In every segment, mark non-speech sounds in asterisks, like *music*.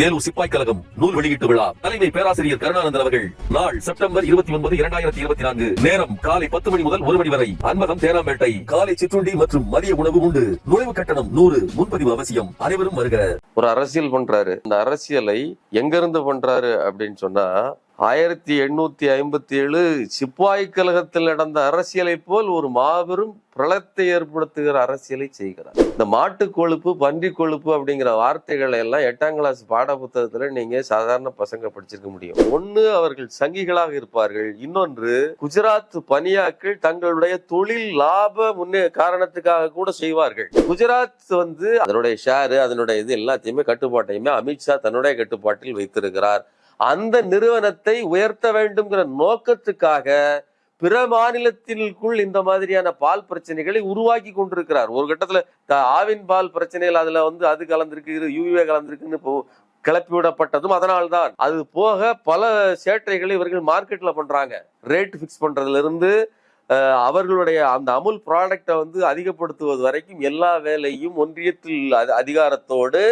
வேலூர் சிப்பாய் கழகம் நூல் வெளியீட்டு விழா. தலைமை பேராசிரியர் கருணானந்தன் அவர்கள் நாள் செப்டம்பர் இருபத்தி ஒன்பது இரண்டாயிரத்தி இருபத்தி நான்கு நேரம் காலை பத்து மணி முதல் ஒரு மணி வரை. அன்பகம் தேராம்பேட்டை காலை சிற்றுண்டி மற்றும் மதிய உணவு உண்டு. நுழைவு கட்டணம் நூறு முன்பதிவு அவசியம். அனைவரும் வருக. ஒரு அரசியல் பண்றாரு. இந்த அரசியலை எங்க இருந்து பண்றாரு அப்படின்னு சொன்னா ஆயிரத்தி எண்ணூத்தி ஐம்பத்தி ஏழு சிப்பாய் கழகத்தில் நடந்த அரசியலை போல் ஒரு மாபெரும் பிரளத்தை ஏற்படுத்துகிற அரசியலை செய்கிறார். இந்த மாட்டு கொழுப்பு பன்றி கொழுப்பு அப்படிங்கிற வார்த்தைகளை எல்லாம் எட்டாம் கிளாஸ் பாட புத்தகத்துல நீங்க சாதாரண பசங்க படிச்சிருக்க முடியும். ஒண்ணு அவர்கள் சங்கிகளாக இருப்பார்கள். இன்னொன்று குஜராத் பணியாக்கள் தங்களுடைய தொழில் லாப முன்னே காரணத்துக்காக கூட செய்வார்கள். குஜராத் வந்து அதனுடைய ஷேரு அதனுடைய இது எல்லாத்தையுமே கட்டுப்பாட்டையுமே அமித்ஷா தன்னுடைய கட்டுப்பாட்டில் வைத்திருக்கிறார். அந்த நிறுவனத்தை உயர்த்த வேண்டும்ங்கிற நோக்கத்துக்காக பிற மாநிலத்திற்குள் இந்த மாதிரியான பால் பிரச்சனைகளை உருவாக்கி கொண்டிருக்கிறார். ஒரு கட்டத்துல த- ஆவின் பால் பிரச்சனைகள் அதுல வந்து அது கலந்திருக்கு இது யூஏ கலந்திருக்குன்னு கிளப்பிவிடப்பட்டதும் கிளப்பி விடப்பட்டதும் அதனால்தான். அது போக பல சேட்டைகளை இவர்கள் மார்க்கெட்ல பண்றாங்க. ரேட் ஃபிக்ஸ் பண்றதுல இருந்து அவர்களுடைய அந்த அமுல் ப்ராடக்டை வந்து அதிகப்படுத்துவது வரைக்கும் எல்லா வேலையும் ஒன்றியத்தில் அதிகாரத்தோடு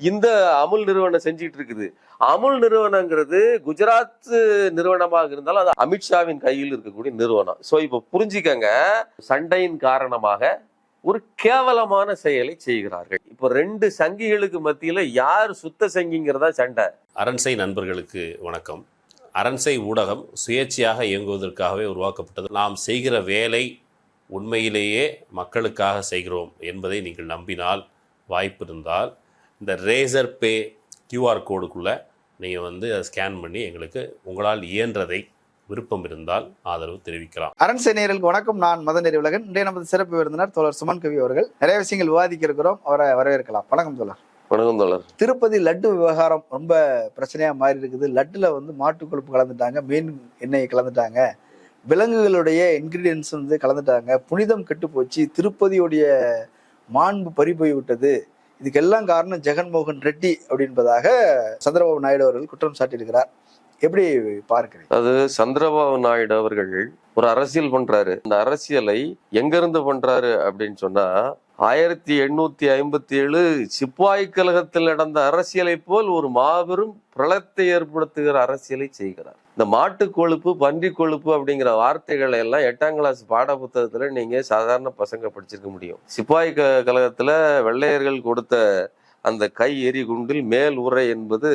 இந்த அமுல் நிறுவனம் செஞ்சுட்டு இருக்குது. அமுல் நிறுவனங்கிறது குஜராத் நிறுவனமாக இருந்தாலும் அது அமித்ஷாவின் கையில் இருக்கக்கூடிய நிறுவனம். ஸோ இப்போ புரிஞ்சுக்கங்க சண்டையின் காரணமாக ஒரு கேவலமான செயலை செய்கிறார்கள். இப்போ ரெண்டு சங்கிகளுக்கு மத்தியில் யார் சுத்த சங்கிங்கிறதா சண்டை. அரண்சை நண்பர்களுக்கு வணக்கம். அரண்சை ஊடகம் சுயேட்சையாக இயங்குவதற்காகவே உருவாக்கப்பட்டது. நாம் செய்கிற வேலை உண்மையிலேயே மக்களுக்காக செய்கிறோம் என்பதை நீங்கள் நம்பினால் வாய்ப்பு இருந்தால் இந்த ரேசர் பே கியூஆர் கோடுக்குள்ளே நீங்கள் வந்து அதை ஸ்கேன் பண்ணி எங்களுக்கு உங்களால் இயன்றதை விருப்பம் இருந்தால் ஆதரவு தெரிவிக்கலாம். அரண் நேயர்களுக்கு வணக்கம். நான் மதன் நெறிவுலகன். இன்றைய நமது சிறப்பு விருந்தினர் தோழர் சுமன் கவி அவர்கள். நிறைய விஷயங்கள் விவாதிக்க இருக்கிறோம் அவரை வரவேற்கலாம். வணக்கம் தோழர். வணக்கம் தோழர். திருப்பதி லட்டு விவகாரம் ரொம்ப பிரச்சனையா மாறி இருக்குது. லட்டுல வந்து மாட்டு கொழுப்பு கலந்துட்டாங்க. மீன் எண்ணெய் கலந்துட்டாங்க. விலங்குகளுடைய இன்கிரீடியன்ஸ் வந்து கலந்துட்டாங்க. புனிதம் கெட்டு போச்சு. திருப்பதியுடைய மாண்பு பறி போய் விட்டது. இதுக்கெல்லாம் காரணம் ஜெகன்மோகன் ரெட்டி அப்படின்பதாக சந்திரபாபு நாயுடு அவர்கள் குற்றம் சாட்டியிருக்கிறார். எப்படி பார்க்கிறீங்க? அது சந்திரபாபு நாயுடு அவர்கள் ஒரு அரசியல் பண்றாரு. இந்த அரசியலை எங்க இருந்து பண்றாரு அப்படின்னு சொன்னா ஆயிரத்தி எண்ணூத்தி ஐம்பத்தி ஏழு சிப்பாய் கழகத்தில் நடந்த அரசியலை போல் ஒரு மாபெரும் பிரளத்தை ஏற்படுத்துகிற அரசியலை செய்கிறார். இந்த மாட்டு கொழுப்பு பன்றி கொழுப்பு அப்படிங்கிற வார்த்தைகளை எல்லாம் எட்டாம் கிளாஸ் பாட புத்தகத்துல நீங்க சாதாரண பசங்க படிச்சிருக்க முடியும். சிப்பாய் க கழகத்துல வெள்ளையர்கள் கொடுத்த அந்த கை எரி குண்டில் மேல் உரை என்பது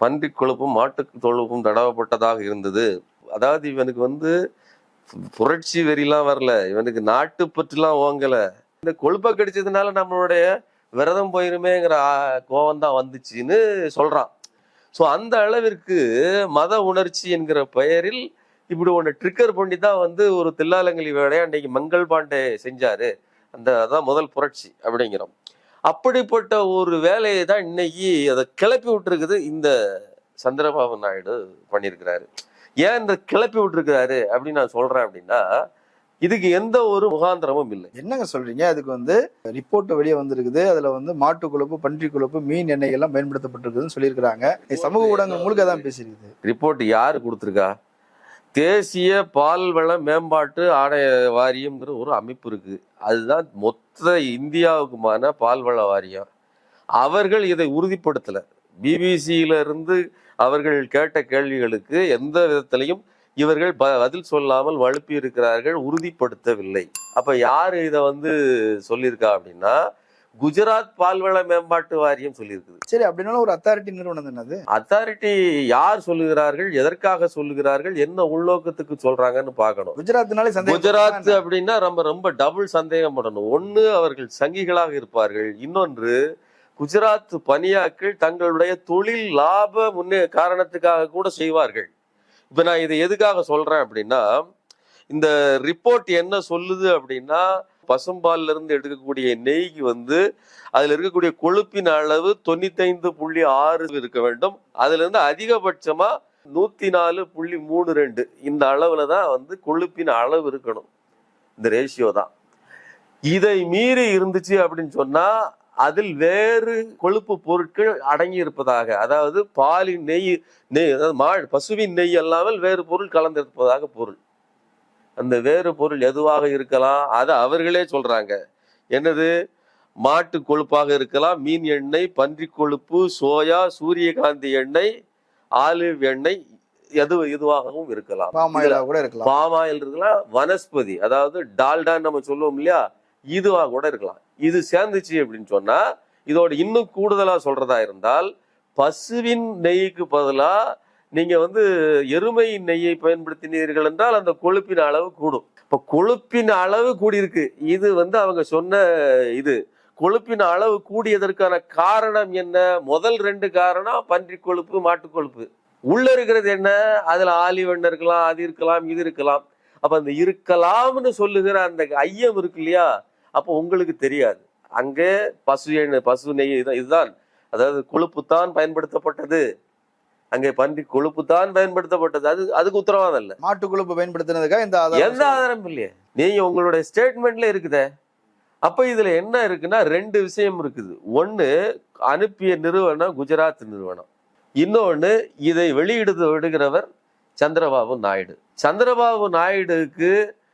பன்றி கொழுப்பும் மாட்டு தொழுப்பும் தடவப்பட்டதாக இருந்தது. அதாவது இவனுக்கு வந்து புரட்சி வெறிலாம் வரல. இவனுக்கு நாட்டு பற்றிலாம் ஓங்கல. இந்த கொழுப்பை கடிச்சதுனால நம்மளுடைய விரதம் போயிருமேங்கிற கோவம் தான் வந்துச்சுன்னு சொல்றான். ஸோ அந்த அளவிற்கு மத உணர்ச்சி என்கிற பெயரில் இப்படி ஒன்று ட்ரிக்கர் பண்ணி தான் வந்து ஒரு தில்லாலங்கலி வேலையை அன்னைக்கு மங்கள் பாண்டே செஞ்சாரு. அந்த அதான் முதல் புரட்சி அப்படிங்கிறோம். அப்படிப்பட்ட ஒரு வேலையை தான் இன்னைக்கு அதை கிளப்பி விட்டுருக்குது இந்த சந்திரபாபு நாயுடு பண்ணியிருக்கிறாரு. ஏன் இந்த கிளப்பி விட்டுருக்கிறாரு அப்படின்னு நான் சொல்றேன் அப்படின்னா இதுக்கு எந்த ஒரு முகாந்திரமும் இல்லை. என்னங்க சொல்றீங்க? அதுக்கு வந்து ரிப்போர்ட் வெளியே வந்திருக்குது. அதுல வந்து மாட்டு கொழுப்பு பன்றி கொழுப்பு மீன் எண்ணெய் எல்லாம் பயன்படுத்தப்பட்டிருக்குதுன்னு சொல்லியிருக்கிறாங்க. சமூக ஊடகங்கள் முழுக்க தான் பேசியிருக்குது. ரிப்போர்ட் யாரு கொடுத்துருக்கா? தேசிய பால்வள மேம்பாட்டு ஆணைய வாரியம்ங்கிற ஒரு அமைப்பு இருக்கு. அதுதான் மொத்த இந்தியாவுக்குமான பால்வள வாரியம். அவர்கள் இதை உறுதிப்படுத்தல. பிபிசியில இருந்து அவர்கள் கேட்ட கேள்விகளுக்கு எந்த விதத்திலையும் இவர்கள் பதில் சொல்லாமல் வழுப்பி இருக்கிறார்கள் உறுதிப்படுத்தவில்லை. அப்ப யாரு இதை வந்து சொல்லியிருக்கா அப்படின்னா குஜராத் பால்வள மேம்பாட்டு வாரியம் சொல்லியிருக்குது. சரி அப்படின்னாலும் ஒரு அத்தாரிட்டி நிறுவனம் தானே அது? அத்தாரிட்டி யார் சொல்லுகிறார்கள் எதற்காக சொல்லுகிறார்கள் என்ன உள்நோக்கத்துக்கு சொல்றாங்கன்னு பார்க்கணும். குஜராத்னாலே சந்தேகம் குஜராத் அப்படின்னா ரொம்ப ரொம்ப டபுள் சந்தேகம் படணும். ஒண்ணு அவர்கள் சங்கிகளாக இருப்பார்கள். இன்னொன்று குஜராத் பனியாக்கள் தங்களுடைய தொழில் லாப முன்னே காரணத்துக்காக கூட செய்வார்கள். இப்போ நான் இதை எதுக்காக சொல்றேன் அப்படின்னா இந்த ரிப்போர்ட் என்ன சொல்லுது அப்படின்னா பசும்பால்ல இருந்து எடுக்கக்கூடிய நெய்க்கு வந்து அதுல இருக்கக்கூடிய கொழுப்பின் அளவு தொண்ணூத்தைந்து புள்ளி ஆறு இருக்க வேண்டும். அதுல இருந்து அதிகபட்சமா நூத்தி நாலு புள்ளி மூணு ரெண்டு. இந்த அளவுல தான் வந்து கொழுப்பின் அளவு இருக்கணும். இந்த ரேஷியோ தான். இதை மீறி இருந்துச்சு அப்படின்னு சொன்னா அதில் வேறு கொழுப்பு பொருட்கள் அடங்கி இருப்பதாக அதாவது பாலின் நெய் நெய் அதாவது மா பசுவின் நெய் அல்லாமல் வேறு பொருள் கலந்திருப்பதாக பொருள். அந்த வேறு பொருள் எதுவாக இருக்கலாம்? அதை அவர்களே சொல்றாங்க. என்னது? மாட்டு கொழுப்பாக இருக்கலாம் மீன் எண்ணெய் பன்றி கொழுப்பு சோயா சூரியகாந்தி எண்ணெய் ஆலிவ் எண்ணெய் எது இதுவாகவும் இருக்கலாம். பாமாயிலா இருக்கலாம் வனஸ்பதி அதாவது டால்டான்னு நம்ம சொல்லுவோம் இல்லையா? இதுவாக கூட இருக்கலாம். இது சேர்ந்துச்சு அப்படின்னு சொன்னால் இதோட இன்னும் கூடுதலாக சொல்கிறதா இருந்தால் பசுவின் நெய்க்கு பதிலாக நீங்கள் வந்து எருமை நெய்யை பயன்படுத்தினீர்கள் என்றால் அந்த கொழுப்பின் அளவு கூடும். இப்போ கொழுப்பின் அளவு கூடியிருக்கு. இது வந்து அவங்க சொன்ன இது. கொழுப்பின் அளவு கூடியதற்கான காரணம் என்ன? முதல் ரெண்டு காரணம் பன்றி கொழுப்பு மாட்டு கொழுப்பு. உள்ள இருக்கிறது என்ன? அதுல ஆலிவெண்ண இருக்கலாம் அது இருக்கலாம் இது இருக்கலாம். அப்ப அந்த இருக்கலாம்னு சொல்லுகிற அந்த ஐயம் இருக்கு இல்லையா? அப்போ உங்களுக்கு தெரியாது. அங்கே பசு எண்ணெய் பசு நெய் இதுதான். அதாவது கொழுப்பு தான் பயன்படுத்தப்பட்டது. அங்கே பன்றி கொழுப்பு தான் பயன்படுத்தப்பட்டது. அது அதுக்கு உத்தரவாதம் இல்லை. மாட்டு கொழுப்பு பயன்படுத்தினதுக்காக இந்த எந்த ஆதாரம் இல்லையே. நீங்க உங்களுடைய ஸ்டேட்மெண்ட்ல இருக்குதே. அப்ப இதுல என்ன இருக்குன்னா ரெண்டு விஷயம் இருக்குது. ஒண்ணு அனுப்பிய நிறுவனம் குஜராத் நிறுவனம். இன்னொன்னு இதை வெளியிடுது விடுகிறவர் சந்திரபாபு நாயுடு. சந்திரபாபு நாயுடுக்கு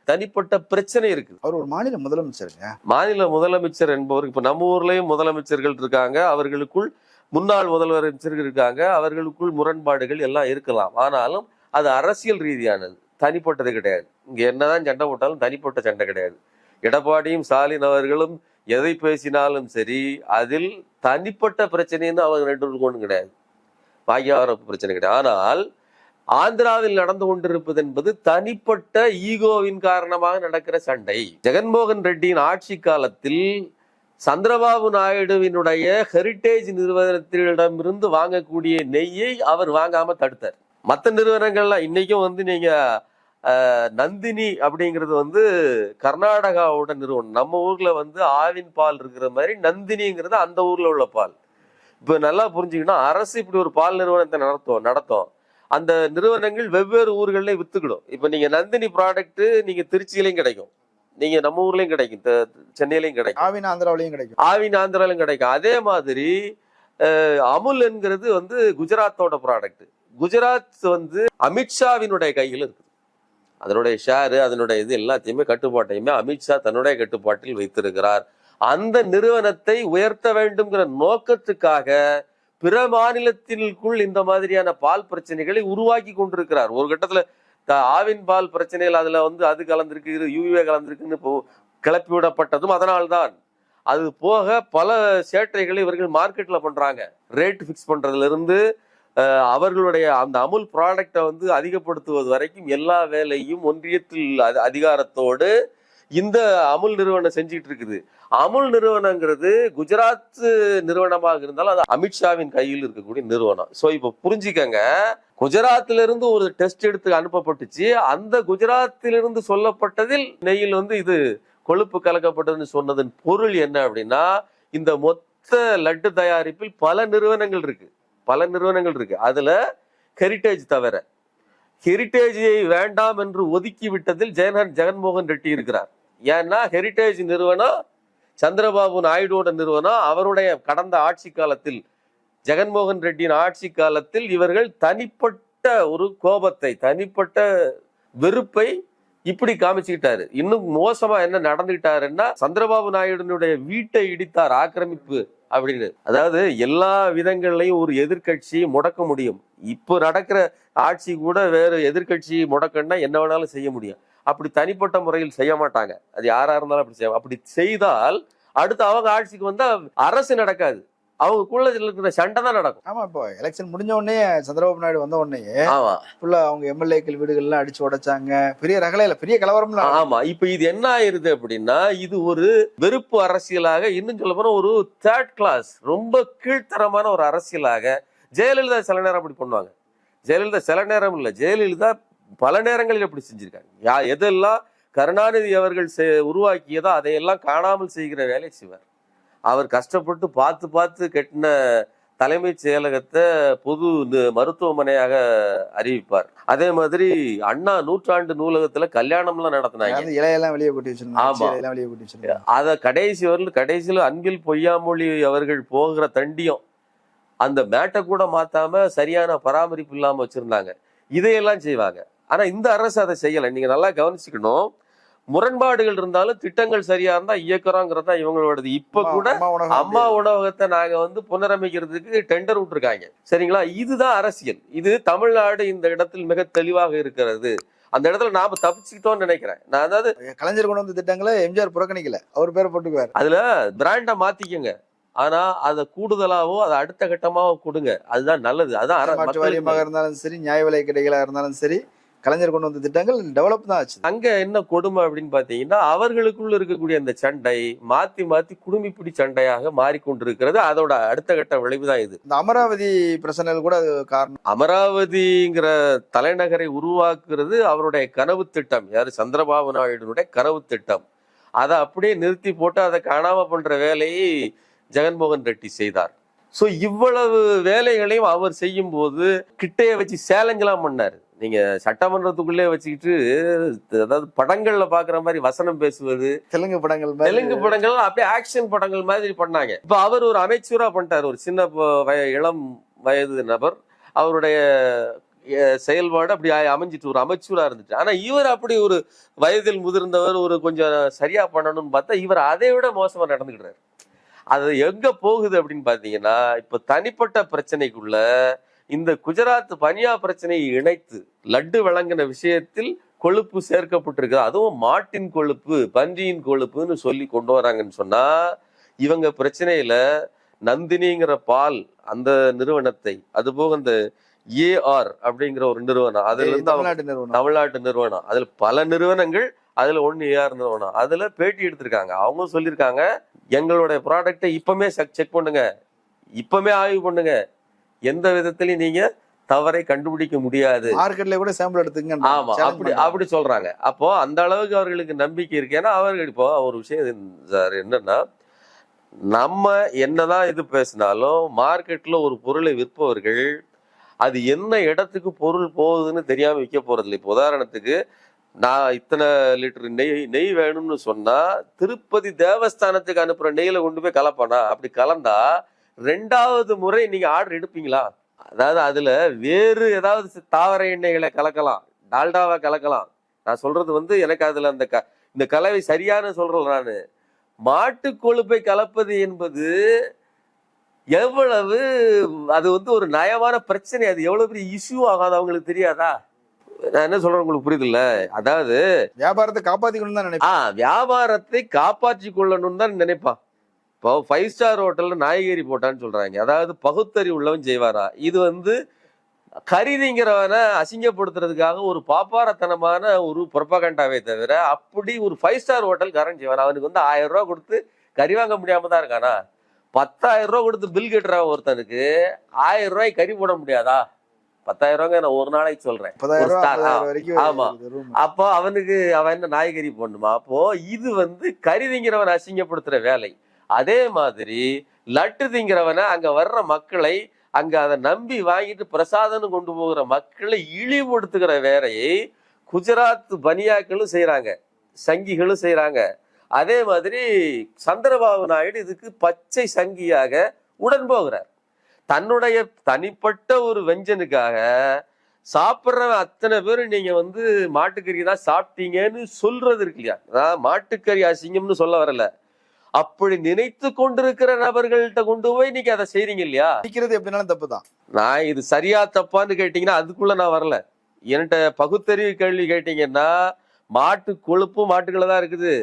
தனிப்பட்ட பிரச்சனை இருக்குது அவர் ஒரு மாநில முதலமைச்சருங்க. மாநில முதலமைச்சர் என்பவர் இப்ப நம்ம ஊர்லயும் முதலமைச்சர்கள் இருக்காங்க அவர்களுக்குள் முன்னாள் முதலமைச்சர்கள் இருக்காங்க அவர்களுக்குள் முரண்பாடுகள் எல்லாம் இருக்கலாம். ஆனாலும் அது அரசியல் ரீதியானது. தனிப்பட்டது கிடையாது. இங்க என்னதான் சண்டை போட்டாலும் தனிப்பட்ட சண்டை கிடையாது. எடப்பாடியும் ஸ்டாலின் அவர்களும் எதை பேசினாலும் சரி அதில் தனிப்பட்ட பிரச்சனைன்னு அவங்க ரெண்டு ஒண்ணும் கிடையாது. பாக்கியாவரப்பு பிரச்சனை கிடையாது. ஆனால் ஆந்திராவில் நடந்து கொண்டிருப்பது என்பது தனிப்பட்ட ஈகோவின் காரணமாக நடக்கிற சண்டை. ஜெகன்மோகன் ரெட்டியின் ஆட்சி காலத்தில் சந்திரபாபு நாயுடுவினுடைய ஹெரிட்டேஜ் நிறுவனத்திடமிருந்து வாங்கக்கூடிய நெய்யை அவர் வாங்காம தடுத்தார். மற்ற நிறுவனங்கள்லாம் இன்னைக்கும் வந்து நீங்க நந்தினி அப்படிங்கிறது வந்து கர்நாடகாவோட நிறுவனம். நம்ம ஊர்ல வந்து ஆவின் பால் இருக்கிற மாதிரி நந்தினிங்கிறது அந்த ஊர்ல உள்ள பால். இப்ப நல்லா புரிஞ்சுக்கணும் அரசு இப்படி ஒரு பால் நிறுவனத்தை நடத்தும் நடத்தும். அந்த நிறுவனங்கள் வெவ்வேறு ஊர்கள்லயும் வித்துக்கிடும். இப்ப நீங்க நந்தினி ப்ராடக்ட் நீங்க திருச்சியிலையும் கிடைக்கும். நீங்க நம்ம ஊர்லயும் கிடைக்கும். சென்னையிலயும் கிடைக்கும். ஆவின் ஆந்திராவிலையும் கிடைக்கும். ஆவின் ஆந்திராலையும் கிடைக்கும். அதே மாதிரி அமுல் என்கிறது வந்து குஜராத்தோட ப்ராடக்ட் குஜராத் வந்து அமித்ஷாவினுடைய கையில் இருக்குது. அதனுடைய ஷேரு அதனுடைய இது எல்லாத்தையுமே கட்டுப்பாட்டையுமே அமித்ஷா தன்னுடைய கட்டுப்பாட்டில் வைத்திருக்கிறார். அந்த நிறுவனத்தை உயர்த்த வேண்டும்ங்கிற நோக்கத்துக்காக பிற மாநிலத்திற்குள் இந்த மாதிரியான பால் பிரச்சனைகளை உருவாக்கி கொண்டிருக்கிறார். ஒரு கட்டத்துல த- ஆவின் பால் பிரச்சனைகள் அதுல வந்து அது கலந்திருக்கு இது யூஏ கலந்திருக்குன்னு கிளப்பி விடப்பட்டதும் அதனால்தான். அது போக பல சேட்டைகளை இவர்கள் மார்க்கெட்ல பண்றாங்க. ரேட் ஃபிக்ஸ் பண்றதுல இருந்து அவர்களுடைய அந்த அமுல் ப்ராடக்டை வந்து அதிகப்படுத்துவது வரைக்கும் எல்லா வேலையும் ஒன்றியத்தில் அதி- அதிகாரத்தோடு இந்த அமுல் நிறுவனம் செஞ்சுட்டு இருக்குது. அமுல் நிறுவனங்கிறது குஜராத் நிறுவனமாக இருந்தாலும் அது அமித்ஷாவின் கையில் இருக்கக்கூடிய நிறுவனம். ஸோ இப்போ புரிஞ்சுக்கங்க. குஜராத்ல இருந்து ஒரு டெஸ்ட் எடுத்து அனுப்பப்பட்டுச்சு. அந்த குஜராத்திலிருந்து சொல்லப்பட்டதில் நெய்யில் வந்து இது கொழுப்பு கலக்கப்பட்டதுன்னு சொன்னதன் பொருள் என்ன அப்படின்னா இந்த மொத்த லட்டு தயாரிப்பில் பல நிறுவனங்கள் இருக்கு. பல நிறுவனங்கள் இருக்கு. அதுல ஹெரிட்டேஜ் தவிர ஹெரிட்டேஜை வேண்டாம் என்று ஒதுக்கி விட்டதில் ஜெயன் ஜெகன்மோகன் ரெட்டி இருக்கிறார். ஏன்னா ஹெரிட்டேஜ் நிறுவனம் சந்திரபாபு நாயுடுவோட நிறுவனம் அவருடைய கடந்த ஆட்சி காலத்தில் ஜெகன்மோகன் ரெட்டியின் ஆட்சி காலத்தில் இவர்கள் தனிப்பட்ட ஒரு கோபத்தை தனிப்பட்ட வெறுப்பை இப்படி காமிச்சுக்கிட்டாரு. இன்னும் மோசமா என்ன நடந்துகிட்டாருன்னா சந்திரபாபு நாயுடனுடைய வீட்டை இடித்தார் ஆக்கிரமிப்பு அப்படின்னு. அதாவது எல்லா விதங்கள்லையும் ஒரு எதிர்க்கட்சி முடக்க முடியும். இப்போ நடக்கிற ஆட்சி கூட வேறு எதிர்க்கட்சி முடக்கன்னா என்ன வேணாலும் செய்ய முடியும். அப்படி தனிப்பட்ட முறையில் செய்ய மாட்டாங்க. அது யாரா இருந்தாலும் அப்படி செய்ய அப்படி செய்தால் அடுத்து அவங்க ஆட்சிக்கு வந்தா அரசு நடக்காது. அவங்களுக்குள்ள இருக்கிற சண்டை தான் நடக்கும். ஆமா இப்போ எலெக்ஷன் முடிஞ்ச உடனே சந்திரபாபு நாயுடு வந்த உடனே ஆமா. ஃபுல்லா அவங்க எம்எல்ஏக்கள் வீடுகள்லாம் அடிச்சு உடைச்சாங்க. பெரிய ரகலையில பெரிய கலவரம்லாம் ஆமா இப்ப இது என்ன ஆயிருது அப்படின்னா இது ஒரு வெறுப்பு அரசியலாக இன்னும் சொல்ல போனா ஒரு தேர்ட் கிளாஸ் ரொம்ப கீழ்த்தரமான ஒரு அரசியலாக ஜெயலலிதா சில நேரம் அப்படி பண்ணுவாங்க. ஜெயலலிதா சில நேரம் இல்ல ஜெயலலிதா பல நேரங்களில் அப்படி செஞ்சிருக்காங்க. யா எதெல்லாம் கருணாநிதி அவர்கள் உருவாக்கியதோ அதையெல்லாம் காணாமல் செய்கிற வேலை செய்வார் அவர் கஷ்டப்பட்டு பார்த்து பார்த்து கட்டின தலைமைச் செயலகத்தை பொது மருத்துவமனையாக அறிவிப்பார். அதே மாதிரி அண்ணா நூற்றாண்டு நூலகத்துல கல்யாணம்லாம் நடத்தினாங்க. கொட்டி வச்சிருந்தாங்க. ஆமா. இலையெல்லாம் வெளியே கொட்டி வச்சிருந்தாங்க. அத கடைசி வரல கடைசியில அன்பில் பொய்யாமொழி அவர்கள் போகிற தண்டியம் அந்த மேட்டை கூட மாத்தாம சரியான பராமரிப்பு இல்லாம வச்சிருந்தாங்க. இதையெல்லாம் செய்வாங்க. ஆனா இந்த அரசு அதை செய்யல. நீங்க நல்லா கவனிச்சுக்கணும். முரண்பாடுகள் இருந்தாலும் திட்டங்கள் சரியா இருந்தா இயக்குறோங்கிறது தான் இவங்களோடது. இப்ப கூட அம்மா உணவகத்தை நாங்க வந்து புனரமைக்கிறதுக்கு டெண்டர் விட்டுருக்காங்க. சரிங்களா? இதுதான் அரசியல். இது தமிழ்நாடு இந்த இடத்தில் மிக தெளிவாக இருக்கிறது. அந்த இடத்துல நாம தப்பிச்சுக்கிட்டோம்னு நினைக்கிறேன். நான் அதாவது கலைஞர் கொண்டு வந்த திட்டங்களை எம்ஜிஆர் புறக்கணிக்கல. அவர் பேரை போட்டுக்குவார். அதுல பிராண்டை மாத்திக்கங்க. ஆனா அதை கூடுதலாவோ அதை அடுத்த கட்டமாவோ கொடுங்க. அதுதான் நல்லது. அதான் இருந்தாலும் சரி நியாய விலை கடைகளா இருந்தாலும் சரி கலைஞர் கொண்டு வந்த திட்டங்கள் டெவலப் தான் ஆச்சு. அங்க என்ன கொடுமை அப்படின்னு பாத்தீங்கன்னா அவர்களுக்குள்ள இருக்கக்கூடிய அந்த சண்டை மாத்தி மாத்தி குடுமிப்பிடி சண்டையாக மாறிக்கொண்டிருக்கிறது. அதோட அடுத்த கட்ட விளைவுதான் இது. இந்த அமராவதி பிரச்சனைகள் கூட அது காரணம். அமராவதிங்கிற தலைநகரை உருவாக்குறது அவருடைய கனவு திட்டம். யாரு? சந்திரபாபு நாயுடுனுடைய கனவு திட்டம். அதை அப்படியே நிறுத்தி போட்டு அதை காணாம பண்ற வேலையை ஜெகன்மோகன் ரெட்டி செய்தார். சோ இவ்வளவு வேலைகளையும் அவர் செய்யும் போது கிட்டைய வச்சு சேலஞ்செல்லாம் பண்ணாரு. நீங்க சட்டமன்றத்துக்குள்ளே வச்சுக்கிட்டு அதாவது படங்கள்ல பாக்குற மாதிரி வசனம் பேசுவது தெலுங்கு படங்கள் தெலுங்கு படங்கள் அப்படியே ஆக்ஷன் படங்கள் மாதிரி பண்ணாங்க. இப்ப அவர் ஒரு அமைச்சரா பண்ணிட்டார் ஒரு சின்ன இளம் வயது நபர். அவருடைய செயல்பாடு அப்படி அமைஞ்சிட்டு ஒரு அமைச்சரா இருந்துட்டு. ஆனா இவர் அப்படி ஒரு வயதில் முதிர்ந்தவர் ஒரு கொஞ்சம் சரியா பண்ணணும்னு பார்த்தா இவர் அதை விட மோசமா நடந்துக்கிறார் அது எங்க போகுது அப்படின்னு பாத்தீங்கன்னா இப்ப தனிப்பட்ட பிரச்சனைக்குள்ள இந்த குஜராத் பனியா பிரச்சனையை இணைத்து லட்டு வழங்கின விஷயத்தில் கொழுப்பு சேர்க்கப்பட்டிருக்கு அதுவும் மாட்டின் கொழுப்பு பன்றியின் கொழுப்புன்னு சொல்லி கொண்டு வராங்கன்னு சொன்னா இவங்க பிரச்சனையில நந்தினிங்கிற பால் அந்த நிறுவனத்தை அது போக இந்த ஏஆர் அப்படிங்கிற ஒரு நிறுவனம் அதுல இருந்து தமிழ்நாட்டு நிறுவனம். அதுல பல நிறுவனங்கள் அதுல ஒண்ணு ஏஆர் நிறுவனம். அதுல பேட்டி எடுத்திருக்காங்க. அவங்க சொல்லியிருக்காங்க எங்களுடைய ப்ராடக்டை இப்பமே செக் பண்ணுங்க. இப்பமே ஆய்வு பண்ணுங்க. எந்த விதத்திலையும் நீங்க தவறை கண்டுபிடிக்க முடியாது. மார்க்கெட்ல கூட சாம்பிள் எடுத்துங்க ஆமா அப்படி அப்படி சொல்றாங்க. அப்போ அந்த அளவுக்கு அவர்களுக்கு நம்பிக்கை இருக்கு. ஏன்னா அவர்கள் இப்போ ஒரு விஷயம் சார் என்னன்னா நம்ம என்னதான் இது பேசினாலும் மார்க்கெட்ல ஒரு பொருளை விற்பவர்கள் அது என்ன இடத்துக்கு பொருள் போகுதுன்னு தெரியாம விற்க போறது இல்லை இப்போ உதாரணத்துக்கு நான் இத்தனை லிட்டர் நெய் நெய் வேணும்னு சொன்னா திருப்பதி தேவஸ்தானத்துக்கு அனுப்புற நெய்யில கொண்டு போய் கலப்பானா? அப்படி கலந்தா ரெண்டாவது முறை நீங்க ஆர்டர் எடுப்பீங்களா? அதாவது அதுல வேறு ஏதாவது தாவர எண்ணெய்களை கலக்கலாம். டால்டாவை கலக்கலாம். நான் சொல்றது வந்து எனக்கு அதுல அந்த க இந்த கலவை சரியான சொல்றேன் நானு. மாட்டு கொழுப்பை கலப்பது என்பது எவ்வளவு அது வந்து ஒரு நயமான பிரச்சனை. அது எவ்வளவு பெரிய இஷ்யூ ஆகாது அவங்களுக்கு தெரியாதா? நான் என்ன சொல்றேன் உங்களுக்கு புரியுதுல்ல? அதாவது வியாபாரத்தை காப்பாத்திக்கணும் தான் நினைப்பேன். ஆ வியாபாரத்தை காப்பாற்றி கொள்ளணும்னு தான் நினைப்பான். இப்போ ஃபைவ் ஸ்டார் ஹோட்டல்ல நாய்கறி போட்டான்னு சொல்றாங்க. அதாவது பகுத்தறிவு உள்ளவன் செய்வாரா? இது வந்து கருதிங்கிறவனை அசிங்கப்படுத்துறதுக்காக ஒரு பாப்பாரத்தனமான ஒரு புறப்பகண்டாவே தவிர அப்படி ஒரு ஃபைவ் ஸ்டார் ஹோட்டல் காரன் செய்வான் அவனுக்கு வந்து ஆயிரம் ரூபாய் கொடுத்து கறி வாங்க முடியாம தான் இருக்கானா? பத்தாயிரம் ரூபாய் கொடுத்து பில் கட்டுறான் ஒருத்தனுக்கு ஆயிரம் ரூபாய் கறி போட முடியாதா? பத்தாயிரம் ரூபாங்க நான் ஒரு நாளைக்கு சொல்றேன். ஆமா. அப்போ அவனுக்கு அவன் என்ன நாய்கறி போடணுமா? அப்போ இது வந்து கறி திங்கிறவனை அசிங்கப்படுத்துற வேலை. அதே மாதிரி லட்டு திங்கிறவனை அங்க வர்ற மக்களை அங்க அதை நம்பி வாங்கிட்டு பிரசாதம்னு கொண்டு போகிற மக்களை இழிவுபடுத்துகிற வேலையை குஜராத் பனியாக்களும் செய்கிறாங்க சங்கிகளும் செய்கிறாங்க அதே மாதிரி சந்திரபாபு நாயுடு இதுக்கு பச்சை சங்கியாக உடன் போகிறார். தன்னுடைய தனிப்பட்ட ஒரு வெஞ்சனுக்காக சாப்பிட்றவன் அத்தனை பேர் நீங்க வந்து மாட்டுக்கறி தான் சாப்பிட்டீங்கன்னு சொல்றது இருக்கு இல்லையா? மாட்டுக்கறி அசிங்கம்னு சொல்ல வரல. அப்படி நினைத்து கொண்டிருக்கிற நபர்கள்ட்ட கொண்டு போய் நீங்க அதை செய்றீங்க இல்லையா? நிக்கிறது எப்படினாலும் தப்பு தான் நான் இது சரியா தப்பான்னு கேட்டீங்கன்னா அதுக்குள்ள நான் வரல. என்கிட்ட பகுத்தறிவு கேள்வி கேட்டீங்கன்னா மாட்டு கொழுப்பு மாட்டுக்குள்ள தான் இருக்குது.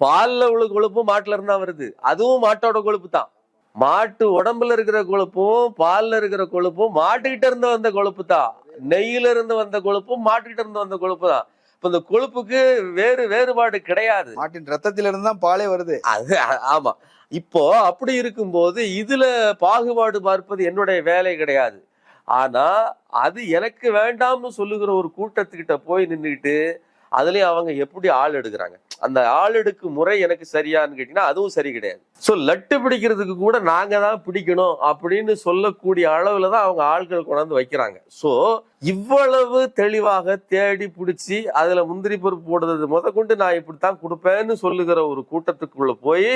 பால்ல உள்ள கொழுப்பும் மாட்டுல இருந்தா வருது. அதுவும் மாட்டோட கொழுப்பு தான் மாட்டு உடம்புல இருக்கிற கொழுப்பும் பால்ல இருக்கிற கொழுப்பும் மாட்டுக்கிட்ட இருந்து வந்த கொழுப்பு தான் நெய்யில இருந்து வந்த கொழுப்பும் மாட்டுக்கிட்ட இருந்து வந்த கொழுப்பு தான் இப்ப இந்த கொழுப்புக்கு வேறு வேறுபாடு கிடையாது. மாட்டின் ரத்தத்தில இருந்து தான் பாலே வருது. அது ஆமா. இப்போ அப்படி இருக்கும்போது இதுல பாகுபாடு பார்ப்பது என்னுடைய வேலை கிடையாது. ஆனா அது எனக்கு வேண்டாம்னு சொல்லுகிற ஒரு கூட்டத்துக்கிட்ட போய் நின்றுட்டு அதுலயும் அவங்க எப்படி ஆள் எடுக்கிறாங்க? அந்த ஆள் எடுக்கு முறை எனக்கு சரியான்னு கேட்டீங்கன்னா அதுவும் சரி கிடையாது. ஸோ லட்டு பிடிக்கிறதுக்கு கூட நாங்க தான் பிடிக்கணும் அப்படின்னு சொல்லக்கூடிய அளவுல தான் அவங்க ஆட்கள் கொண்டாந்து வைக்கிறாங்க. ஸோ இவ்வளவு தெளிவாக தேடி பிடிச்சி அதுல முந்திரி பருப்பு போடுறது முத கொண்டு நான் இப்படித்தான் கொடுப்பேன்னு சொல்லுகிற ஒரு கூட்டத்துக்குள்ள போய்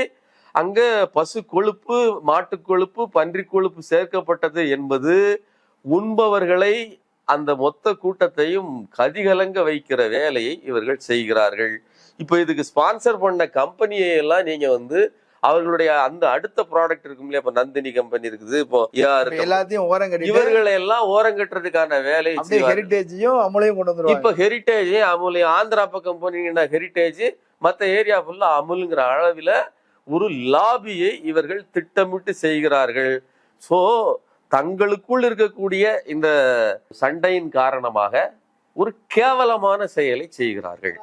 அங்க பசு கொழுப்பு மாட்டு கொழுப்பு பன்றி கொழுப்பு சேர்க்கப்பட்டது என்பது உண்பவர்களை அந்த மொத்த கூட்டத்தையும் கதிகலங்க வைக்கிற வேலையை இவர்கள் செய்கிறார்கள். இப்போ இதுக்கு ஸ்பான்சர் பண்ண கம்பெனியை எல்லாம் நீங்க வந்து அவர்களுடைய அந்த அடுத்த ப்ராடக்ட் இருக்கும் இல்லையா? இப்ப நந்தினி கம்பெனி இருக்குது இப்போ எல்லாத்தையும் ஓரம் கட்டிட்டு இவர்களை எல்லாம் ஓரங்கட்டுறதுக்கான செய்வார்கள். ஹெரிட்டேஜையும் அமுலையும் கொண்டு வந்துருவாங்க. இப்ப ஹெரிட்டேஜ் அமுல் ஆந்திரா பக்கம் போனீங்கன்னா ஹெரிட்டேஜ் மத்த ஏரியா ஃபுல்லா அமுல்ங்கிற அளவில் ஒரு லாபியை இவர்கள் திட்டமிட்டு செய்கிறார்கள். சோ தங்களுக்குள் இருக்கக்கூடிய இந்த சண்டையின் காரணமாக ஒரு கேவலமான செயலை செய்கிறார்கள்.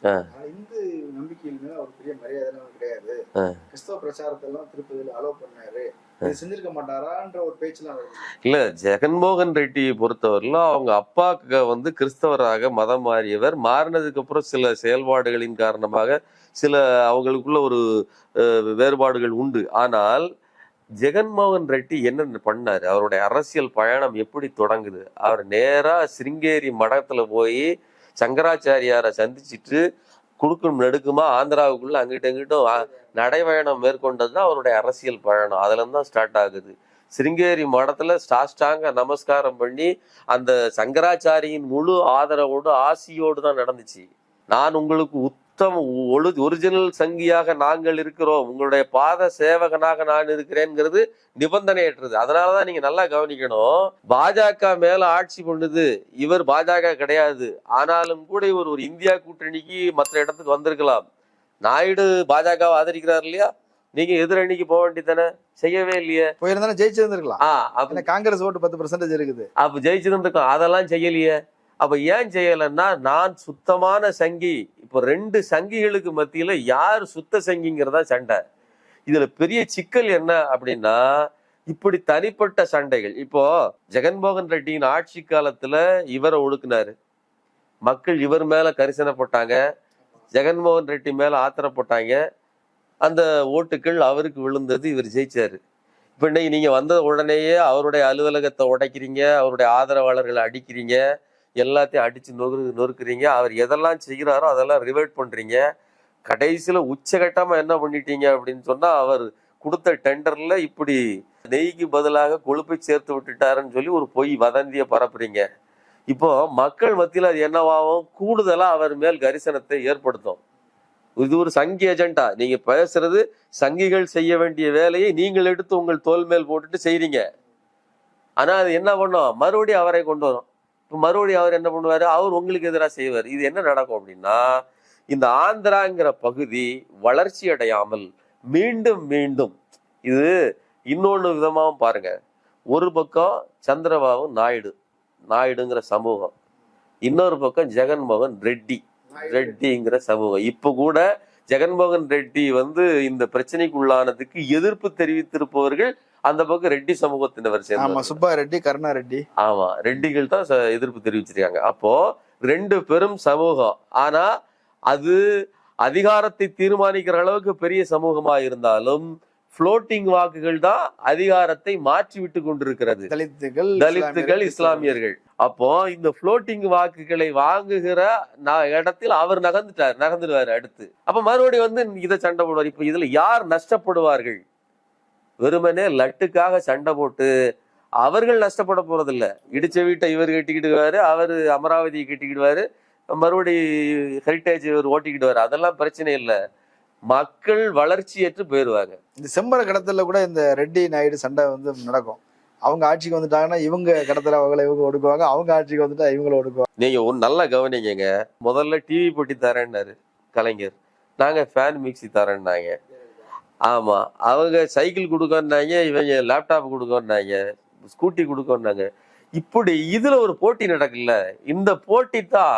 *laughs* இந்து நம்பிக்கையில் மேல அவர் பெரிய மரியாதை கிடையாது. ஆ. கிறிஸ்தவ பிரச்சாரத்தை எல்லாம் திருப்பதியில அலோவ் பண்ணாரு. இது செஞ்சிருக்க மாட்டாரான்ற ஒரு பேச்சுலாம் வருது இல்ல ஜெகன்மோகன் ரெட்டியை பொறுத்தவரையில அவங்க அப்பாக்கு வந்து கிறிஸ்தவராக மதம் மாறியவர். மாறினதுக்கு அப்புறம் சில செயல்பாடுகளின் காரணமாக சில அவங்களுக்குள்ள ஒரு வேறுபாடுகள் உண்டு. ஆனால் ஜெகன்மோகன் ரெட்டி என்ன பண்ணாரு? அவருடைய அரசியல் பயணம் எப்படி தொடங்குது? அவர் நேரா சிருங்கேரி மடத்துல போய் சங்கராச்சாரியாரை சந்திச்சிட்டு குடுக்கும் நெடுக்குமா ஆந்திராவுக்குள்ள அங்கிட்ட இங்கிட்டும் நடைபயணம் மேற்கொண்டது தான் அவருடைய அரசியல் பயணம். அதுல தான் ஸ்டார்ட் ஆகுது. சிருங்கேரி மடத்துல சாஷ்டாங்க நமஸ்காரம் பண்ணி அந்த சங்கராச்சாரியின் முழு ஆதரவோடு ஆசியோடு தான் நடந்துச்சு. நான் உங்களுக்கு உத்தம ஒழு ஒரிஜினல் சங்கியாக நாங்கள் இருக்கிறோம். உங்களுடைய பாத சேவகனாக நான் இருக்கிறேங்கிறது நிபந்தனையற்றது. அதனாலதான் நீங்க நல்லா கவனிக்கணும். பாஜக மேல ஆட்சி பண்ணுது. இவர் பாஜக கிடையாது. ஆனாலும் கூட இவர் ஒரு இந்தியா கூட்டணிக்கு மற்ற இடத்துக்கு வந்திருக்கலாம். நாயுடு பாஜகவை ஆதரிக்கிறார் இல்லையா? நீங்க எதிரணிக்கு போக வேண்டியதானே செய்யவே இல்லையே. போயிருந்தாலும் ஜெயிச்சிருந்திருக்கலாம். காங்கிரஸ் ஓட்டு பத்து பர்சன்டேஜ் இருக்குது. அப்ப ஜெயிச்சிருந்துருக்கோம் அதெல்லாம் செய்யலையே. அப்ப ஏன் செய்யலைன்னா நான் சுத்தமான சங்கி இப்போ ரெண்டு சங்கிகளுக்கு மத்தியில யார் சுத்த சங்கிங்கிறதா சண்டை. இதுல பெரிய சிக்கல் என்ன அப்படின்னா இப்படி தனிப்பட்ட சண்டைகள். இப்போ ஜெகன்மோகன் ரெட்டியின் ஆட்சி காலத்துல இவரை ஒடுக்குனாரு. மக்கள் இவர் மேல கரிசனப்பட்டாங்க ஜெகன்மோகன் ரெட்டி மேல ஆத்திரப்பட்டாங்க அந்த ஓட்டுகள் அவருக்கு விழுந்தது இவர் ஜெயிச்சாரு. இப்ப இன்னைக்கு நீங்க வந்த உடனேயே அவருடைய அலுவலகத்தை உடைக்கிறீங்க அவருடைய ஆதரவாளர்களை அடிக்கிறீங்க. எல்லாத்தையும் அடித்து நொறு நொறுக்குறீங்க. அவர் எதெல்லாம் செய்கிறாரோ அதெல்லாம் ரிவர்ட் பண்ணுறீங்க கடைசியில் உச்சகட்டமாக என்ன பண்ணிட்டீங்க அப்படின்னு சொன்னால் அவர் கொடுத்த டெண்டரில் இப்படி நெய்க்கு பதிலாக கொழுப்பை சேர்த்து விட்டுட்டாருன்னு சொல்லி ஒரு பொய் வதந்தியை பரப்புறீங்க. இப்போ மக்கள் மத்தியில் அது என்னவாகும்? கூடுதலாக அவர் மேல் கரிசனத்தை ஏற்படுத்தும். இது ஒரு சங்கி ஏஜெண்டா நீங்க பேசுறது சங்கிகள் செய்ய வேண்டிய வேலையை நீங்கள் எடுத்து உங்கள் தோல் மேல் போட்டுட்டு செய்றீங்க. ஆனா அது என்ன பண்ணும்? மறுபடியும் அவரை கொண்டு வரும். மறுபடியும் அவர் என்ன பண்ணுவாரு? அவர் உங்களுக்கு எதிராக செய்வார். இது என்ன நடக்கும் அப்படின்னா இந்த ஆந்திராங்கிற பகுதி வளர்ச்சி அடையாமல் மீண்டும் மீண்டும் இது இன்னொன்று விதமாகவும் பாருங்க. ஒரு பக்கம் சந்திரபாபு நாயுடு நாயுடுங்கிற சமூகம். இன்னொரு பக்கம் ஜெகன்மோகன் ரெட்டி ரெட்டிங்கிற சமூகம். இப்ப கூட ஜெகன்மோகன் ரெட்டி வந்து இந்த பிரச்சனைக்குள்ளானதுக்கு எதிர்ப்பு தெரிவித்திருப்பவர்கள் அந்த பக்கம் ரெட்டி சமூகத்தினவர் ஆமா சேர்ந்தவர்கள் சுப்பா ரெட்டி கருணா ரெட்டி. ஆமா ரெட்டிகள் தான் எதிர்ப்பு தெரிவிச்சிருக்காங்க. அப்போ ரெண்டு பெரும் சமூகம். ஆனா அது அதிகாரத்தை தீர்மானிக்கிற அளவுக்கு பெரிய சமூகமா இருந்தாலும் ஃப்ளோட்டிங் வாக்குகள் தான் அதிகாரத்தை மாற்றி விட்டு கொண்டிருக்கிறது. தலித்துகள் தலித்துகள் இஸ்லாமியர்கள். அப்போ இந்த ஃப்ளோட்டிங் வாக்குகளை வாங்குகிற இடத்தில் அவர் நகர்ந்துட்டார் நகர்ந்துடுவாரு அடுத்து. அப்ப மறுபடியும் வந்து இதை சண்டை போடுவார். இப்ப இதுல யார் நஷ்டப்படுவார்கள்? வெறுமனே லட்டுக்காக சண்டை போட்டு அவர்கள் நஷ்டப்பட போறதில்ல. இடிச்ச வீட்டை இவர் கட்டிக்கிடுவாரு அவரு அமராவதியை கட்டிக்கிடுவாரு மறுபடி ஹெரிட்டேஜ் இவர் ஓட்டிக்கிடுவாரு. அதெல்லாம் பிரச்சனை இல்லை. மக்கள் வளர்ச்சியற்று போயிடுவாங்க. இந்த செம்பர கடத்தல கூட இந்த ரெட்டி நாயுடு சண்டை வந்து நடக்கும். அவங்க ஆட்சிக்கு வந்துட்டாங்கன்னா இவங்க கடத்தல அவங்கள இவங்க ஒடுக்குவாங்க. அவங்க ஆட்சிக்கு வந்துட்டா இவங்கள ஒடுக்குவாங்க. நீங்க ஒன்னு நல்லா கவனிங்க. முதல்ல டிவி போட்டி தரேன்னாரு கலைஞர். நாங்க ஃபேன் மிக்ஸி தரேன்னாங்க. ஆமா அவங்க சைக்கிள் கொடுக்கன்னாங்க இவங்க லேப்டாப் கொடுக்கன்னாங்க ஸ்கூட்டி கொடுக்கன்னாங்க. இப்படி இதுல ஒரு போட்டி நடக்குல்ல இந்த போட்டி தான்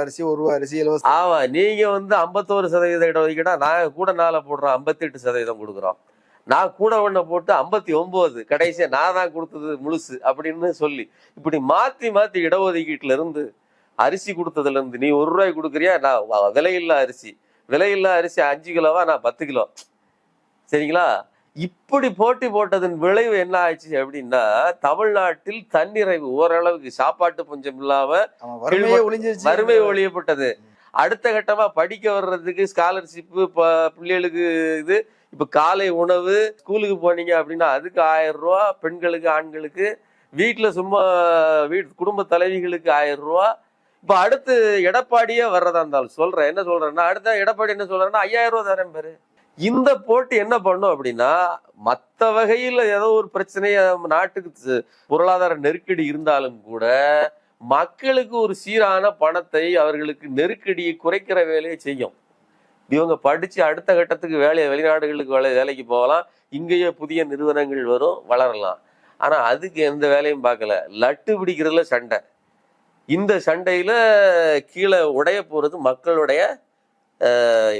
அரிசி ஒரு அரிசி ஆமா நீங்க வந்து ஐம்பத்தோரு சதவீத இடம் ஒதுக்கிட்டா நாங்க கூட நாளை போடுறோம் ஐம்பத்தெட்டு சதவீதம் கொடுக்குறோம். நான் கூட ஒண்ண போட்டு ஐம்பத்தி ஒன்பது கடைசியா நான் தான் கொடுத்தது முழுசு அப்படின்னு சொல்லி இப்படி மாத்தி மாத்தி இடஒதுக்கீட்டுல இருந்து அரிசி கொடுத்ததுல இருந்து நீ ஒரு ரூபாய் கொடுக்குறியா? நான் விலையில்லா அரிசி. விலையில்லா அரிசி அஞ்சு கிலோவா? நான் பத்து கிலோ. சரிங்களா? இப்படி போட்டி போட்டதன் விளைவு என்ன ஆயிடுச்சு அப்படின்னா தமிழ்நாட்டில் தன்னிறைவு ஓரளவுக்கு சாப்பாட்டு பஞ்சம் இல்லாம வறுமை ஒழியப்பட்டது அடுத்த கட்டமா படிக்க வர்றதுக்கு ஸ்காலர்ஷிப்பு பிள்ளைகளுக்கு இது. இப்ப காலை உணவு ஸ்கூலுக்கு போனீங்க அப்படின்னா அதுக்கு ஆயிரம் ரூபா பெண்களுக்கு ஆண்களுக்கு. வீட்டுல சும்மா வீட் குடும்ப தலைவிகளுக்கு ஆயிரம் ரூபா. இப்ப அடுத்து எடப்பாடியே வர்றதா இருந்தாலும் சொல்றேன். என்ன சொல்றேன்னா அடுத்த எடப்பாடி என்ன சொல்றேன்னா ஐயாயிரம் ரூபாய் தரேன் பாரு. இந்த போட்டு என்ன பண்ணும் அப்படின்னா மத்த வகையில ஏதோ ஒரு பிரச்சனைய நாட்டுக்கு பொருளாதார நெருக்கடி இருந்தாலும் கூட மக்களுக்கு ஒரு சீரான பணத்தை அவர்களுக்கு நெருக்கடியை குறைக்கிற வேலையை செய்யும். இவங்க படிச்சு அடுத்த கட்டத்துக்கு வேலையை வெளிநாடுகளுக்கு வேலை வேலைக்கு போகலாம். இங்கேயே புதிய நிறுவனங்கள் வரும் வளரலாம். ஆனா அதுக்கு எந்த வேலையும் பார்க்கல. லட்டு பிடிக்கிறதுல சண்டை. இந்த சண்டையில கீழே உடைய போறது மக்களுடைய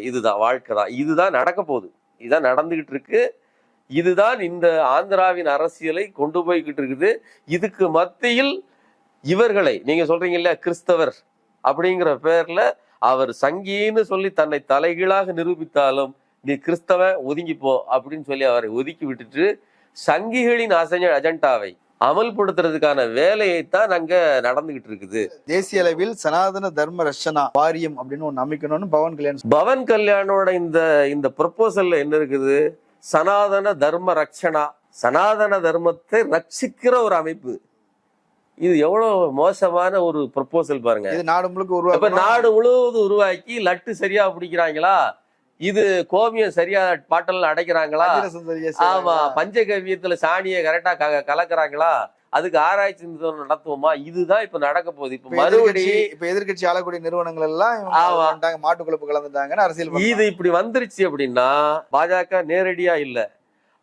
இதுதான் வாழ்க்கை தான். இதுதான் நடக்க போகுது. இதுதான் நடந்துகிட்டு இருக்கு. இதுதான் இந்த ஆந்திராவின் அரசியலை கொண்டு போய்கிட்டு இருக்குது. இதுக்கு மத்தியில் இவர்களை நீங்க சொல்றீங்க இல்லையா கிறிஸ்தவர் அப்படிங்கிற பேர்ல அவர் சங்கின்னு சொல்லி தன்னை தலைகீழாக நிரூபித்தாலும் நீ கிறிஸ்தவ ஒதுங்கிப்போ அப்படின்னு சொல்லி அவரை ஒதுக்கி விட்டுட்டு சங்கிகளின் அசஞ்ச அஜெண்டாவை அமல்படுத்துறதுக்கான வேலையைத்தான் அங்க நடந்துகிட்டு இருக்குது. தேசிய அளவில் சனாதன தர்ம ரட்சணா வாரியம் அப்படின்னு ஒண்ணு அமைக்கணும்னு பவன் கல்யாண் பவன் கல்யாணோட இந்த இந்த ப்ரொபோசல்ல என்ன இருக்குது? சனாதன தர்ம ரக்ஷணா சனாதன தர்மத்தை ரட்சிக்கிற ஒரு அமைப்பு. இது எவ்வளவு மோசமான ஒரு ப்ரொபோசல் பாருங்க. இது நாடு முழுக்க உருவாக்க நாடு முழுவதும் உருவாக்கி லட்டு சரியா பிடிக்கிறாங்களா? இது கோமியம் சரியா பாட்டல் அடைக்கிறாங்களா? ஆமா பஞ்சகவியத்துல சாணியை கரெக்டா கலக்குறாங்களா? அதுக்கு ஆராய்ச்சி நிறுவனம் நடத்துவோமா? இதுதான் இப்ப நடக்க போகுது. இப்ப மறுபடி இப்ப எதிர்க்கட்சி ஆளக்கூடிய நிறுவனங்கள் எல்லாம் மாட்டு குழப்பு கலந்துட்டாங்கன்னு அரசியல். இது இப்படி வந்துருச்சு அப்படின்னா பாஜக நேரடியா இல்ல.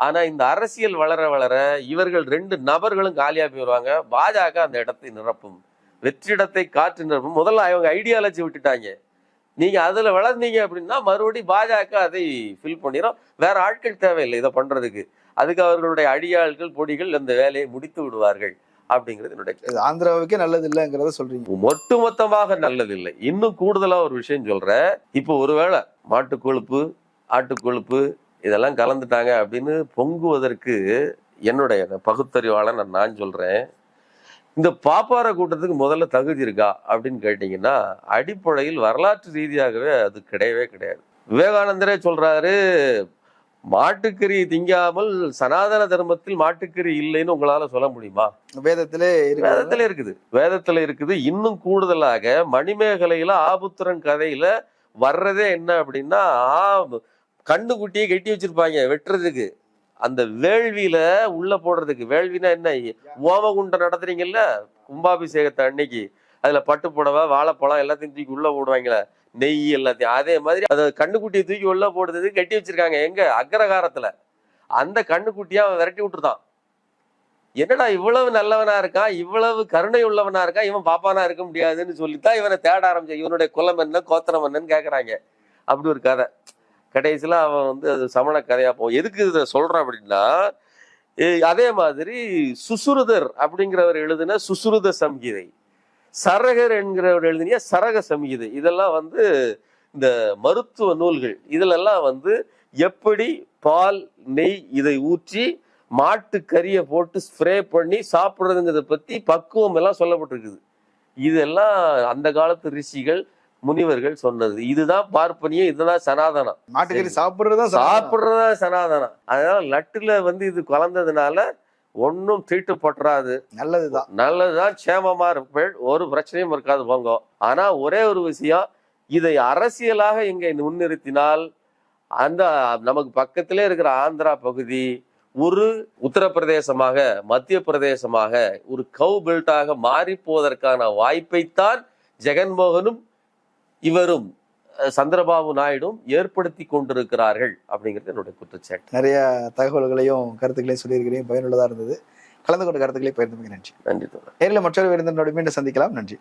ஆனா இந்த அரசியல் வளர வளர இவர்கள் ரெண்டு நபர்களும் காலியா போயிருவாங்க. பாஜக அந்த இடத்தை நிரப்பும். வெற்றிடத்தை காற்று நிரப்பும். முதல்ல அவங்க ஐடியாலஜி விட்டுட்டாங்க. நீங்க அதுல வளர்ந்தீங்க அப்படின்னா மறுபடியும் பாஜக அதை ஃபில் பண்ணிடும் வேற ஆட்கள் தேவையில்லை இதை பண்றதுக்கு. அதுக்கு அவர்களுடைய அடியாள்கள் பொடிகள் அந்த வேலையை முடித்து விடுவார்கள் அப்படிங்கிறது என்னுடைய ஆந்திராவுக்கே நல்லது இல்லைங்கிறத சொல்றீங்க. ஒட்டுமொத்தமாக நல்லதில்லை. இன்னும் கூடுதலா ஒரு விஷயம் சொல்றேன். இப்போ ஒருவேளை மாட்டு கொழுப்பு ஆட்டு கொழுப்பு இதெல்லாம் கலந்துட்டாங்க அப்படின்னு பொங்குவதற்கு என்னுடைய பகுத்தறிவாளன் நான் நான் சொல்றேன். இந்த பாப்பார கூட்டத்துக்கு முதல்ல தகுதி இருக்கா அப்படின்னு கேட்டீங்கன்னா அடிப்படையில் வரலாற்று ரீதியாகவே அது கிடையவே கிடையாது. விவேகானந்தரே சொல்றாரு மாட்டுக்கறி திங்காமல் சனாதன தர்மத்தில் மாட்டுக்கறி இல்லைன்னு உங்களால சொல்ல முடியுமா? வேதத்திலே இருக்கு வேதத்துல இருக்குது. வேதத்துல இருக்குது. இன்னும் கூடுதலாக மணிமேகலையில ஆபுத்திரன் கதையில வர்றதே என்ன அப்படின்னா ஆ- கண்ணுக்குட்டியை கட்டி வச்சிருப்பாங்க வெட்டுறதுக்கு. அந்த வேள்வியில உள்ள போடுறதுக்கு வேள்வினா என்ன? ஓமகுண்டம் நடத்துறீங்கல்ல? கும்பாபிஷேகத்தை அன்னைக்கு. அதுல பட்டு புடவை வாழைப்பழம் எல்லாத்தையும் தூக்கி உள்ள போடுவாங்களே. நெய் எல்லாத்தையும். அதே மாதிரி அதை கண்ணுக்குட்டியை தூக்கி உள்ள போடுறது கட்டி வச்சிருக்காங்க. எங்க? அக்ரகாரத்துல. அந்த கண்ணுக்குட்டியை அவன் விரட்டி விட்டுருதான் என்னடா இவ்வளவு நல்லவனா இருக்கான்? இவ்வளவு கருணை உள்ளவனா இருக்கான்? இவன் பாப்பானா இருக்க முடியாதுன்னு சொல்லித்தான் இவனை தேட ஆரம்பிச்சான் இவனுடைய குலம் என்ன கோத்திரம் என்னன்னு கேக்குறாங்க. அப்படி ஒரு கதை. கடைசியில் அவன் வந்து அது சமண கதையாக போ எதுக்கு இதை சொல்கிறான் அப்படின்னா அதே மாதிரி சுசுருதர் அப்படிங்கிறவர் எழுதின சுசுருத சம்ஹிதை. சரகர் என்கிறவர் எழுதின சரக சம்ஹிதை. இதெல்லாம் வந்து இந்த மருத்துவ நூல்கள். இதிலெல்லாம் வந்து எப்படி பால் நெய் இதை ஊற்றி மாட்டு கறியை போட்டு ஸ்ப்ரே பண்ணி சாப்பிட்றதுங்கிறத பற்றி பக்குவம் எல்லாம் சொல்லப்பட்டிருக்குது. இதெல்லாம் அந்த காலத்து ரிஷிகள் முனிவர்கள் சொன்னது. இதுதான் பார்ப்பனியம் இதுதான் சனாதனம். சாப்பிடுறதுதான் சாப்பிடுறது சாப்பிடுறதா சனாதனம். அதனால லட்டுல வந்து இது கலந்ததுனால ஒன்னும் தீட்டுப்பட்டுறாது நல்லதுதான். நல்லதுதான் சேமமா இருப்பேன் ஒரு பிரச்சனையும் இருக்காது போங்க. ஆனா ஒரே ஒரு விஷயம் இதை அரசியலாக இங்க முன்னிறுத்தினால் அந்த நமக்கு பக்கத்திலே இருக்கிற ஆந்திரா பகுதி ஒரு உத்தரப்பிரதேசமாக மத்திய பிரதேசமாக ஒரு கவு பெல்ட்டாக மாறி போவதற்கான வாய்ப்பைத்தான் ஜெகன்மோகனும் இவரும் சந்திரபாபு நாயுடும் ஏற்படுத்தி கொண்டிருக்கிறார்கள் அப்படிங்கிறது என்னுடைய குற்றச்சாட்டு. நிறைய தகவல்களையும் கருத்துக்களையும் சொல்லியிருக்கிறீங்க பயனுள்ளதா இருந்தது. கலந்து கொண்ட கருத்துக்களை பகிர்ந்து நன்றி. நன்றி நேரில் மற்றொரு விருந்தினோடு மீண்டும் சந்திக்கலாம். நன்றி.